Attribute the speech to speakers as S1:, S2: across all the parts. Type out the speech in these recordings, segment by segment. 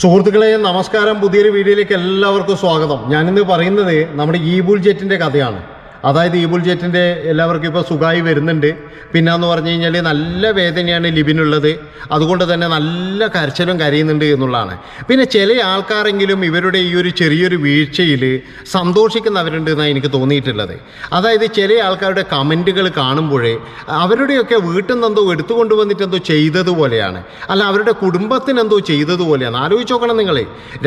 S1: സുഹൃത്തുക്കളെ നമസ്കാരം. പുതിയൊരു വീഡിയോയിലേക്ക് എല്ലാവർക്കും സ്വാഗതം. ഞാനിന്ന് പറയുന്നത് നമ്മുടെ ഈബുൾ ജെറ്റിന്റെ കഥയാണ്. അതായത് ഈബുൾ ജെറ്റിന്റെ എല്ലാവർക്കും ഇപ്പോൾ സുഖമായി വരുന്നുണ്ട്. പിന്നെ എന്ന് പറഞ്ഞു കഴിഞ്ഞാൽ നല്ല വേദനയാണ് ലിബിനുള്ളത്. അതുകൊണ്ട് തന്നെ നല്ല കരച്ചിലും കരയുന്നുണ്ട് എന്നുള്ളതാണ്. പിന്നെ ചില ആൾക്കാരെങ്കിലും ഇവരുടെ ഈ ഒരു ചെറിയൊരു വീഴ്ചയിൽ സന്തോഷിക്കുന്നവരുണ്ട് എന്നാണ് എനിക്ക് തോന്നിയിട്ടുള്ളത്. അതായത് ചില ആൾക്കാരുടെ കമന്റുകൾ കാണുമ്പോഴേ അവരുടെയൊക്കെ വീട്ടിൽ നിന്നെന്തോ എടുത്തുകൊണ്ട് വന്നിട്ട് എന്തോ ചെയ്തതുപോലെയാണ്. അല്ല അവരുടെ കുടുംബത്തിന് എന്തോ ചെയ്തതുപോലെയാണ്. ആലോചിച്ച് നോക്കണം നിങ്ങൾ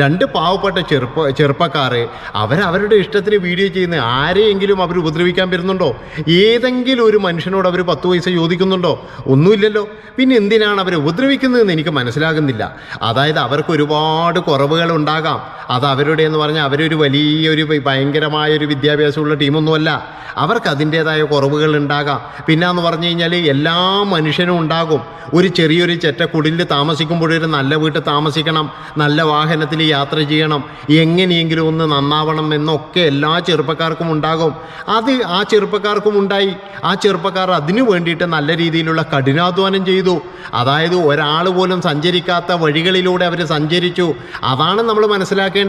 S1: രണ്ട് പാവപ്പെട്ട ചെറുപ്പ ചെറുപ്പക്കാർ അവരവരുടെ ഇഷ്ടത്തിന് വീഡിയോ ചെയ്യുന്ന ആരെയെങ്കിലും അവർ ഉപദ്രവിക്കാൻ വരുന്നുണ്ടോ? ഏതെങ്കിലും ഒരു മനുഷ്യനോട് അവർ പത്ത് പൈസ ചോദിക്കുന്നുണ്ടോ? ഒന്നുമില്ലല്ലോ. പിന്നെ എന്തിനാണ് അവർ ഉപദ്രവിക്കുന്നതെന്ന് എനിക്ക് മനസ്സിലാകുന്നില്ല. അതായത് അവർക്ക് ഒരുപാട് കുറവുകൾ ഉണ്ടാകാം. അത് അവരുടെ എന്ന് പറഞ്ഞാൽ അവരൊരു വലിയൊരു ഭയങ്കരമായ ഒരു വിദ്യാഭ്യാസമുള്ള ടീമൊന്നുമല്ല. അവർക്ക് അതിന്റേതായ കുറവുകൾ ഉണ്ടാകാം. പിന്നെ എന്ന് പറഞ്ഞു കഴിഞ്ഞാൽ എല്ലാ മനുഷ്യനും ഉണ്ടാകും. ഒരു ചെറിയൊരു ചെറ്റക്കുടിലിൽ താമസിക്കുമ്പോഴൊരു നല്ല വീട്ടിൽ താമസിക്കണം നല്ല വാഹനത്തിൽ യാത്ര ചെയ്യണം എങ്ങനെയെങ്കിലും ഒന്ന് നന്നാവണം എന്നൊക്കെ എല്ലാ ചെറുപ്പക്കാർക്കും ഉണ്ടാകും. അത് ആ ചെറുപ്പക്കാർക്കും ഉണ്ടായി. ആ ചെറുപ്പക്കാർ അതിനു വേണ്ടിയിട്ട് നല്ല രീതിയിലുള്ള കഠിനാധ്വാനം ചെയ്തു. അതായത് ഒരാൾ പോലും സഞ്ചരിക്കാത്ത വഴികളിലൂടെ അവർ സഞ്ചരിച്ചു. അതാണ് നമ്മൾ മനസ്സിലാക്കേണ്ടത്.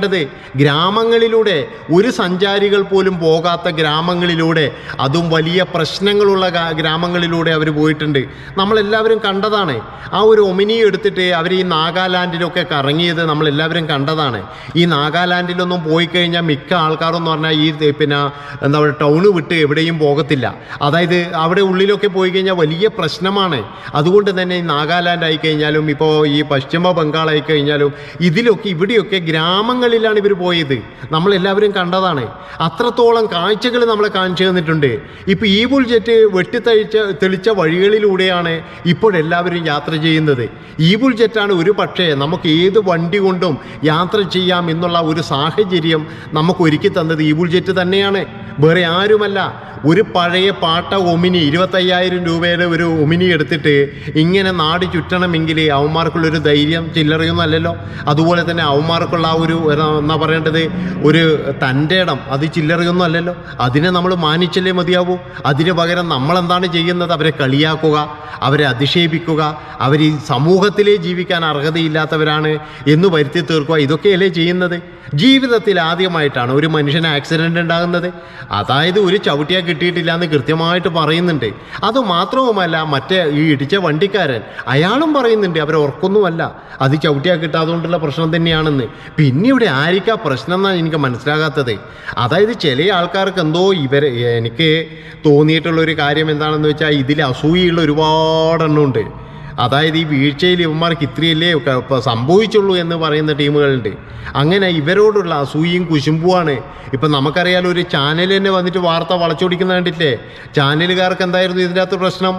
S1: ഗ്രാമങ്ങളിലൂടെ. ഒരു സഞ്ചാരികൾ പോലും പോകാത്ത ഗ്രാമങ്ങളിലൂടെ. അതും വലിയ പ്രശ്നങ്ങളുള്ള ഗ്രാമങ്ങളിലൂടെ അവർ പോയിട്ടുണ്ട്. നമ്മളെല്ലാവരും കണ്ടതാണ്. ആ ഒരു ഒമിനി എടുത്തിട്ട് അവർ ഈ നാഗാലാൻഡിലൊക്കെ കറങ്ങിയത് നമ്മളെല്ലാവരും കണ്ടതാണ്. ഈ നാഗാലാൻഡിലൊന്നും പോയി കഴിഞ്ഞാൽ മിക്ക ആൾക്കാരെന്ന് പറഞ്ഞാൽ ഈ പിന്നെ എന്താ പറയുക ടൗണ് വിട്ട് എവിടെയും പോകത്തില്ല. അതായത് അവിടെ ഉള്ളിലൊക്കെ പോയി കഴിഞ്ഞാൽ വലിയ പ്രശ്നമാണ്. അതുകൊണ്ട് തന്നെ ഈ നാഗാലാൻഡ് ആയിക്കഴിഞ്ഞാലും ഇപ്പോൾ ഈ പശ്ചിമ ബംഗാൾ ആയിക്കഴിഞ്ഞാലും ഇതിലൊക്കെ ഇവിടെയൊക്കെ ഗ്രാമങ്ങളിലാണ് ഇവർ പോയത്. നമ്മളെല്ലാവരും കണ്ടതാണ്. അത്രത്തോളം കാഴ്ചകൾ നമ്മളെ കാണിച്ചു തന്നിട്ടുണ്ട്. ഇപ്പോൾ ഈ ജെറ്റ് വെട്ടിത്തഴിച്ച തെളിച്ച വഴികളിലൂടെയാണ് ഇപ്പോഴെല്ലാവരും യാത്ര ചെയ്യുന്നത്. ഈ ജെറ്റാണ് ഒരു പക്ഷേ നമുക്ക് ഏത് വണ്ടി കൊണ്ടും യാത്ര ചെയ്യാം എന്നുള്ള ഒരു സാഹചര്യം നമുക്ക് ഒരുക്കി തന്നത് ഈ ജെറ്റ് തന്നെയാണ്. വേറെ ആരുമല്ല. ഒരു പഴയ പാട്ട ഒമിനി ഇരുപത്തയ്യായിരം രൂപയുടെ ഒരു ഒമിനി എടുത്തിട്ട് ഇങ്ങനെ നാട് ചുറ്റണമെങ്കിൽ അവന്മാർക്കുള്ളൊരു ധൈര്യം ചില്ലറയൊന്നും അല്ലല്ലോ. അതുപോലെ തന്നെ അവന്മാർക്കുള്ള ആ ഒരു എന്നാ പറയേണ്ടത്? ഒരു തന്റെ ഇടം. അത് ചില്ലറയൊന്നും അല്ലല്ലോ. അതിനെ നമ്മൾ മാനിച്ചല്ലേ മതിയാവൂ? അതിന് പകരം നമ്മളെന്താണ് ചെയ്യുന്നത്? അവരെ കളിയാക്കുക അവരെ അധിക്ഷേപിക്കുക അവർ ഈ സമൂഹത്തിലേ ജീവിക്കാൻ അർഹതയില്ലാത്തവരാണ് എന്ന് വരുത്തി തീർക്കുക. ഇതൊക്കെയല്ലേ ചെയ്യുന്നത്? ജീവിതത്തിൽ ആദ്യമായിട്ടാണ് ഒരു മനുഷ്യന് ആക്സിഡന്റ് ഉണ്ടാകുന്നത്. അതായത് ഒരു ചവിട്ടിയാൽ കിട്ടിയിട്ടില്ല എന്ന് കൃത്യമായിട്ട് പറയുന്നുണ്ട്. അത് മാത്രവുമല്ല മറ്റേ ഈ ഇടിച്ച വണ്ടിക്കാരൻ അയാളും പറയുന്നുണ്ട് അവരെ ഉറക്കൊന്നുമല്ല. അത് ചവിട്ടിയാ കിട്ടാതുകൊണ്ടുള്ള പ്രശ്നം തന്നെയാണെന്ന്. പിന്നെ ഇവിടെ ആയിരിക്കാ പ്രശ്നം എന്നാണ് എനിക്ക് മനസ്സിലാകാത്തത്. അതായത് ചില ആൾക്കാർക്ക് എന്തോ ഇവരെ എനിക്ക് തോന്നിയിട്ടുള്ള ഒരു കാര്യം എന്താണെന്ന് വെച്ചാൽ ഇതിൽ അസൂയുള്ള ഒരുപാടെണ്ണം ഉണ്ട് അതായത് ഈ വീഴ്ചയിൽ ഇവന്മാർക്ക് ഇത്രയല്ലേ സംഭവിച്ചുള്ളൂ എന്ന് പറയുന്ന ടീമുകളുണ്ട്. അങ്ങനെ ഇവരോടുള്ള അസൂയയും കുശുമ്പുമാണ് ഇപ്പം നമുക്കറിയാലോ ഒരു ചാനൽ തന്നെ വന്നിട്ട് വാർത്ത വളച്ചൊടിക്കുന്ന കണ്ടില്ലേ ചാനലുകാർക്ക് എന്തായിരുന്നു ഇതിന്റെ അകത്ത് പ്രശ്നം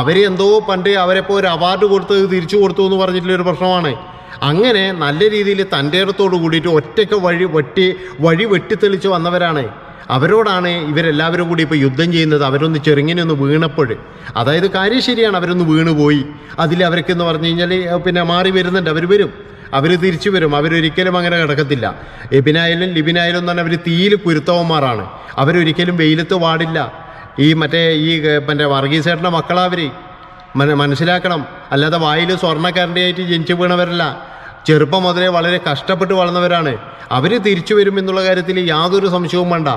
S1: അവരെന്തോ പണ്ട് അവരെപ്പോൾ ഒരു അവാർഡ് കൊടുത്തത് തിരിച്ചു കൊടുത്തു എന്ന് പറഞ്ഞിട്ടുള്ള ഒരു പ്രശ്നമാണ്. അങ്ങനെ നല്ല രീതിയിൽ തന്റെ ഇടത്തോട് കൂടിയിട്ട് ഒറ്റയ്ക്ക് വഴി വെട്ടി വഴി വെട്ടിത്തെളിച്ച് വന്നവരാണ്. അവരോടാണ് ഇവരെല്ലാവരും കൂടി ഇപ്പോൾ യുദ്ധം ചെയ്യുന്നത്. അവരൊന്ന് ചെറുങ്ങനെയൊന്ന് വീണപ്പോൾ. അതായത് കാര്യം ശരിയാണ് അവരൊന്ന് വീണുപോയി. അതിൽ അവർക്കെന്ന് പറഞ്ഞു കഴിഞ്ഞാൽ പിന്നെ മാറി വരുന്നുണ്ട്. അവർ വരും. അവർ തിരിച്ചു വരും. അവരൊരിക്കലും അങ്ങനെ കിടക്കത്തില്ല എബിനായാലും ലിബിനായാലും എന്ന് പറഞ്ഞാൽ അവർ തീയിൽ പുരുത്തവന്മാരാണ് അവരൊരിക്കലും വെയിലത്ത് പാടില്ല ഈ മറ്റേ ഈ മറ്റേ വർഗീസേട്ടന്റെ മക്കളാവർ മന- മനസ്സിലാക്കണം. അല്ലാതെ വായിൽ സ്വർണക്കാരന്റെ ജനിച്ചു വീണവരല്ല. ചെറുപ്പം മുതലേ വളരെ കഷ്ടപ്പെട്ട് വളർന്നവരാണ്. അവർ തിരിച്ചു വരും എന്നുള്ള കാര്യത്തിൽ യാതൊരു സംശയവും വേണ്ട.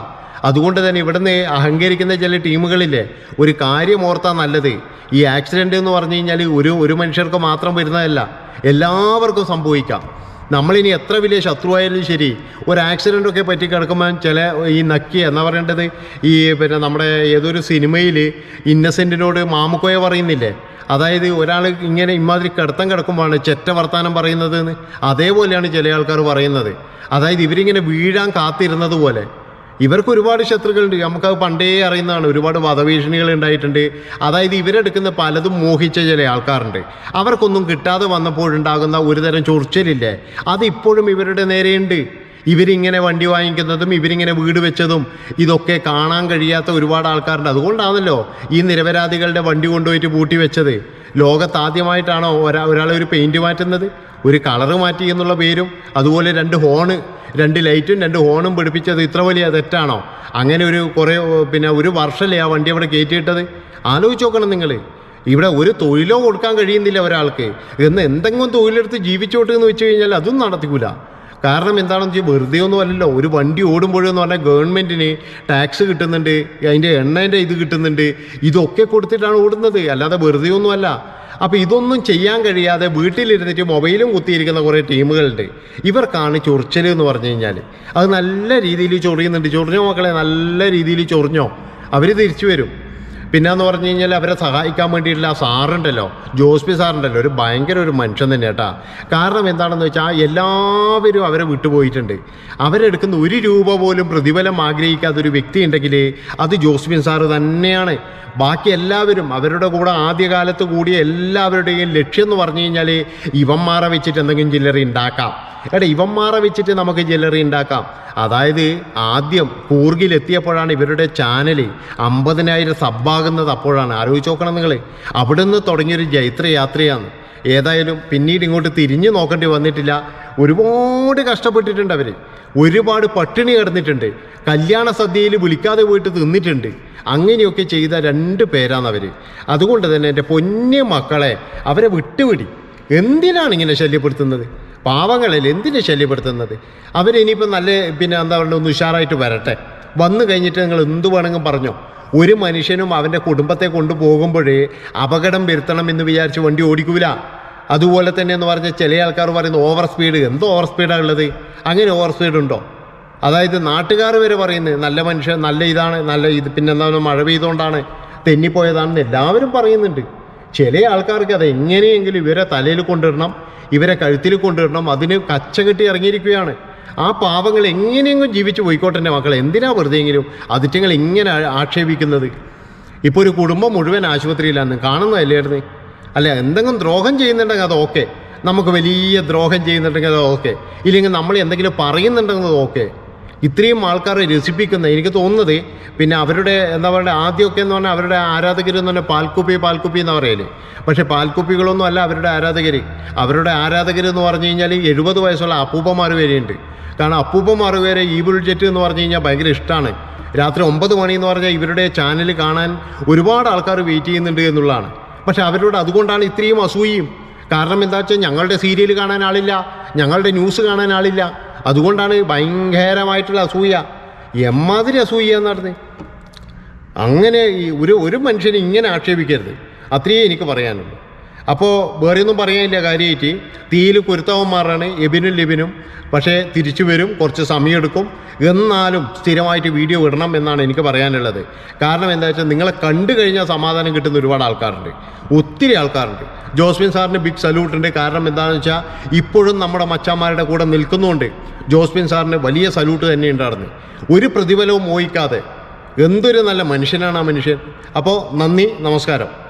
S1: അതുകൊണ്ട് തന്നെ ഇവിടുന്ന് അഹങ്കരിക്കുന്ന ചില ടീമുകളില്ലേ ഒരു കാര്യം ഓർത്താൽ നല്ലത്. ഈ ആക്സിഡന്റ് എന്ന് പറഞ്ഞു കഴിഞ്ഞാൽ ഒരു ഒരു മനുഷ്യർക്ക് മാത്രം വരുന്നതല്ല. എല്ലാവർക്കും സംഭവിക്കാം. നമ്മളിനി എത്ര വലിയ ശത്രുവായാലും ശരി ഒരു ആക്സിഡന്റൊക്കെ പറ്റി കിടക്കുമ്പോൾ ചില ഈ നക്കി എന്നാ പറയേണ്ടത്? ഈ പിന്നെ നമ്മുടെ ഏതൊരു സിനിമയിൽ ഇന്നസെന്റിനോട് മാമുക്കോയെ പറയുന്നില്ലേ? അതായത് ഒരാൾ ഇങ്ങനെ ഇമാതിരി കിടത്തം കിടക്കുമ്പോഴാണ് ചെറ്റ വർത്താനം പറയുന്നത് എന്ന് അതേപോലെയാണ് ചില ആൾക്കാർ പറയുന്നത്. അതായത് ഇവരിങ്ങനെ വീഴാൻ കാത്തിരുന്നത് പോലെ. ഇവർക്ക് ഒരുപാട് ശത്രുക്കളുണ്ട്. നമുക്കത് പണ്ടേ അറിയുന്നതാണ്. ഒരുപാട് വധഭീഷണികൾ ഉണ്ടായിട്ടുണ്ട്. അതായത് ഇവരെടുക്കുന്ന പലതും മോഹിച്ച ചില ആൾക്കാരുണ്ട്. അവർക്കൊന്നും കിട്ടാതെ വന്നപ്പോഴുണ്ടാകുന്ന ഒരുതരം ചൊറിച്ചലില്ലേ? അത് ഇപ്പോഴും ഇവരുടെ നേരെയുണ്ട്. ഇവരിങ്ങനെ വണ്ടി വാങ്ങിക്കുന്നതും ഇവരിങ്ങനെ വീട് വെച്ചതും ഇതൊക്കെ കാണാൻ കഴിയാത്ത ഒരുപാട് ആൾക്കാരുണ്ട്. അതുകൊണ്ടാണല്ലോ ഈ നിരപരാധികളുടെ വണ്ടി കൊണ്ടുപോയിട്ട് പൂട്ടി വെച്ചത്. ലോകത്ത് ആദ്യമായിട്ടാണോ ഒരാ ഒരാളെ ഒരു പെയിന്റ് മാറ്റുന്നത്? ഒരു കളറ് മാറ്റി എന്നുള്ള പേരും അതുപോലെ രണ്ട് ഹോണ് രണ്ട് ലൈറ്റും രണ്ട് ഹോണും പിടിപ്പിച്ചത് ഇത്ര വലിയ തെറ്റാണോ? അങ്ങനെ ഒരു കുറേ പിന്നെ ഒരു വർഷമല്ലേ ആ വണ്ടി അവിടെ കയറ്റിയിട്ടത്? ആലോചിച്ച് നോക്കണം നിങ്ങൾ ഇവിടെ ഒരു തൊഴിലോ കൊടുക്കാൻ കഴിയുന്നില്ല ഒരാൾക്ക്. എന്ന് എന്തെങ്കിലും തൊഴിലെടുത്ത് ജീവിച്ചോട്ടെ എന്ന് വെച്ച് കഴിഞ്ഞാൽ അതും നടത്തിക്കൂല. കാരണം എന്താണെന്ന് വെച്ചാൽ വെറുതെ ഒന്നും അല്ലല്ലോ. ഒരു വണ്ടി ഓടുമ്പോഴെന്ന് പറഞ്ഞാൽ ഗവൺമെന്റിന് ടാക്സ് കിട്ടുന്നുണ്ട് അതിന്റെ എണ്ണേന്റെ ഇത് കിട്ടുന്നുണ്ട് ഇതൊക്കെ കൊടുത്തിട്ടാണ് ഓടുന്നത്. അല്ലാതെ വെറുതെ ഒന്നുമല്ല അപ്പോൾ ഇതൊന്നും ചെയ്യാൻ കഴിയാതെ വീട്ടിലിരുന്നിട്ട് മൊബൈലും കുത്തിയിരിക്കുന്ന കുറേ ടീമുകളുണ്ട്. ഇവർക്കാണ് ചൊറിച്ചൽ എന്ന് പറഞ്ഞു കഴിഞ്ഞാൽ അത് നല്ല രീതിയിൽ ചൊറിയുന്നുണ്ട്. ചൊറിഞ്ഞോ മക്കളെ? നല്ല രീതിയിൽ ചൊറിഞ്ഞോ. അവർ തിരിച്ചു വരും. പിന്നെന്ന് പറഞ്ഞു കഴിഞ്ഞാൽ അവരെ സഹായിക്കാൻ വേണ്ടിയിട്ടുള്ള ആ സാറുണ്ടല്ലോ ജോസ്പി സാറുണ്ടല്ലോ ഒരു ഭയങ്കര ഒരു മനുഷ്യൻ തന്നെ കേട്ടാ. കാരണം എന്താണെന്ന് വെച്ചാൽ എല്ലാവരും അവരെ വിട്ടുപോയിട്ടുണ്ട്. അവരെടുക്കുന്ന ഒരു രൂപ പോലും പ്രതിഫലം ആഗ്രഹിക്കാത്ത ഒരു വ്യക്തി ഉണ്ടെങ്കിൽ അത് ജോസ്പിൻ സാറ് തന്നെയാണ്. ബാക്കി എല്ലാവരും അവരുടെ കൂടെ ആദ്യകാലത്ത് കൂടിയ എല്ലാവരുടെയും ലക്ഷ്യം എന്ന് പറഞ്ഞു കഴിഞ്ഞാൽ ഇവന്മാരെ വെച്ചിട്ട് എന്തെങ്കിലും ചില്ലറി ഉണ്ടാക്കാം. എടാ ഇവന്മാരെ വെച്ചിട്ട് നമുക്ക് ജില്ലറി ഉണ്ടാക്കാം. അതായത് ആദ്യം കൂർഗിലെത്തിയപ്പോഴാണ് ഇവരുടെ ചാനൽ അമ്പതിനായിരം സബ്ബാകുന്നത് അപ്പോഴാണ്. ആലോചിച്ച് നോക്കണം നിങ്ങൾ അവിടുന്ന് തുടങ്ങിയൊരു ജൈത്രയാത്രയാണ്. ഏതായാലും പിന്നീട് ഇങ്ങോട്ട് തിരിഞ്ഞു നോക്കേണ്ടി വന്നിട്ടില്ല. ഒരുപാട് കഷ്ടപ്പെട്ടിട്ടുണ്ട് അവർ ഒരുപാട് പട്ടിണി കിടന്നിട്ടുണ്ട്. കല്യാണ സദ്യയിൽ വിളിക്കാതെ പോയിട്ട് തിന്നിട്ടുണ്ട്. അങ്ങനെയൊക്കെ ചെയ്ത രണ്ട് പേരാണ് അവർ അതുകൊണ്ട് തന്നെ എന്റെ പൊന്നു മക്കളെ അവരെ വിട്ടുപിടി. എന്തിനാണ് ഇങ്ങനെ ശല്യപ്പെടുത്തുന്നത്? പാവങ്ങളല്ലേ എന്തിനു ശല്യപ്പെടുത്തുന്നത്? അവരിനിയിപ്പോൾ നല്ല പിന്നെ എന്താ പറയുക ഒന്ന് ഉഷാറായിട്ട് വരട്ടെ. വന്നു കഴിഞ്ഞിട്ട് നിങ്ങൾ എന്ത് വേണമെങ്കിലും പറഞ്ഞോ? ഒരു മനുഷ്യനും അവന്റെ കുടുംബത്തെ കൊണ്ടുപോകുമ്പോഴേ അപകടം വരുത്തണം എന്ന് വിചാരിച്ച് വണ്ടി ഓടിക്കൂല. അതുപോലെ തന്നെ എന്ന് പറഞ്ഞാൽ ചില ആൾക്കാർ പറയുന്ന ഓവർ സ്പീഡ് എന്തോ ഓവർ സ്പീഡാണ് ഉള്ളത്? അങ്ങനെ ഓവർ സ്പീഡ് ഉണ്ടോ? അതായത് നാട്ടുകാർ വരെ പറയുന്നത് നല്ല മനുഷ്യൻ നല്ല ഇതാണ് നല്ല ഇത്. പിന്നെ എന്താ പറയുക, മഴ പെയ്തുകൊണ്ടാണ് തെന്നിപ്പോയതാണെന്ന് എല്ലാവരും പറയുന്നുണ്ട്. ചില ആൾക്കാർക്ക് അത് എങ്ങനെയെങ്കിലും ഇവരെ തലയിൽ കൊണ്ടിടണം ഇവരെ കഴുത്തിൽ കൊണ്ടിടണം അതിന് കച്ച കെട്ടി ഇറങ്ങിയിരിക്കുകയാണ്. ആ പാവങ്ങൾ എങ്ങനെയെങ്കിലും ജീവിച്ചു പോയിക്കോട്ടെ എന്റെ മക്കൾ എന്തിനാ വെറുതെയെങ്കിലും അതിറ്റങ്ങൾ ഇങ്ങനെ ആക്ഷേപിക്കുന്നത്? ഇപ്പോൾ ഒരു കുടുംബം മുഴുവൻ ആശുപത്രിയിലാണ് കാണുന്നതല്ലായിരുന്നു അല്ല എന്തെങ്കിലും ദ്രോഹം ചെയ്യുന്നുണ്ടെങ്കിൽ അത് ഓക്കെ. നമുക്ക് വലിയ ദ്രോഹം ചെയ്യുന്നുണ്ടെങ്കിൽ അത് ഓക്കെ. ഇല്ലെങ്കിൽ നമ്മൾ എന്തെങ്കിലും പറയുന്നുണ്ടെങ്കിൽ അത് ഓക്കെ. ഇത്രയും ആൾക്കാരെ രസിപ്പിക്കുന്ന എനിക്ക് തോന്നുന്നത് പിന്നെ അവരുടെ എന്താ പറയുക ആദ്യമൊക്കെ എന്ന് പറഞ്ഞാൽ അവരുടെ ആരാധകർ എന്ന് പറഞ്ഞാൽ പാൽക്കുപ്പി പാൽക്കുപ്പി എന്ന് പറയൽ. പക്ഷെ പാൽക്കുപ്പികളൊന്നും അല്ല അവരുടെ ആരാധകർ. അവരുടെ ആരാധകർ എന്ന് പറഞ്ഞു കഴിഞ്ഞാൽ എഴുപത് വയസ്സുള്ള അപ്പൂപ്പന്മാർ വരെയുണ്ട്. കാരണം അപ്പൂപ്പന്മാർ വരെ ഈ ബുൾജെറ്റ് എന്ന് പറഞ്ഞു കഴിഞ്ഞാൽ ഭയങ്കര ഇഷ്ടമാണ്. രാത്രി ഒമ്പത് മണി എന്ന് പറഞ്ഞാൽ ഇവരുടെ ചാനൽ കാണാൻ ഒരുപാട് ആൾക്കാർ വെയിറ്റ് ചെയ്യുന്നുണ്ട് എന്നുള്ളതാണ്. പക്ഷെ അവരോട് അതുകൊണ്ടാണ് ഇത്രയും അസൂയയും. കാരണം എന്താ വെച്ചാൽ ഞങ്ങളുടെ സീരിയൽ കാണാൻ ആളില്ല ഞങ്ങളുടെ ന്യൂസ് കാണാൻ ആളില്ല. അതുകൊണ്ടാണ് ഭയങ്കരമായിട്ടുള്ള അസൂയ. എമ്മാതിരി അസൂയ നടന്നേ. അങ്ങനെ ഒരു ഒരു മനുഷ്യനെ ഇങ്ങനെ ആക്ഷേപിക്കരുത്. അത്രയേ എനിക്ക് പറയാനുള്ളൂ. അപ്പോൾ വേറെ ഒന്നും പറയാനില്ല കാര്യമായിട്ട് തീയിൽ കുരുത്തവന്മാരാണ് എബിനും ലിബിനും. പക്ഷേ തിരിച്ചു വരും കുറച്ച് സമയമെടുക്കും. എന്നാലും സ്ഥിരമായിട്ട് വീഡിയോ ഇടണം എന്നാണ് എനിക്ക് പറയാനുള്ളത്. കാരണം എന്താ വെച്ചാൽ നിങ്ങളെ കണ്ടു കഴിഞ്ഞാൽ സമാധാനം കിട്ടുന്ന ഒരുപാട് ആൾക്കാരുണ്ട്. ഒത്തിരി ആൾക്കാരുണ്ട്. ജോസ്മിൻ സാറിന് ബിഗ് സല്യൂട്ട് ഉണ്ട്. കാരണം എന്താണെന്ന് വെച്ചാൽ ഇപ്പോഴും നമ്മുടെ മച്ചാന്മാരുടെ കൂടെ നിൽക്കുന്നുണ്ട്. ജോസ്മിൻ സാറിന് വലിയ സല്യൂട്ട് തന്നെ ഉണ്ടായിരുന്നു. ഒരു പ്രതിഫലവും മോഹിക്കാതെ. എന്തൊരു നല്ല മനുഷ്യനാണ് ആ മനുഷ്യൻ. അപ്പോൾ നന്ദി നമസ്കാരം.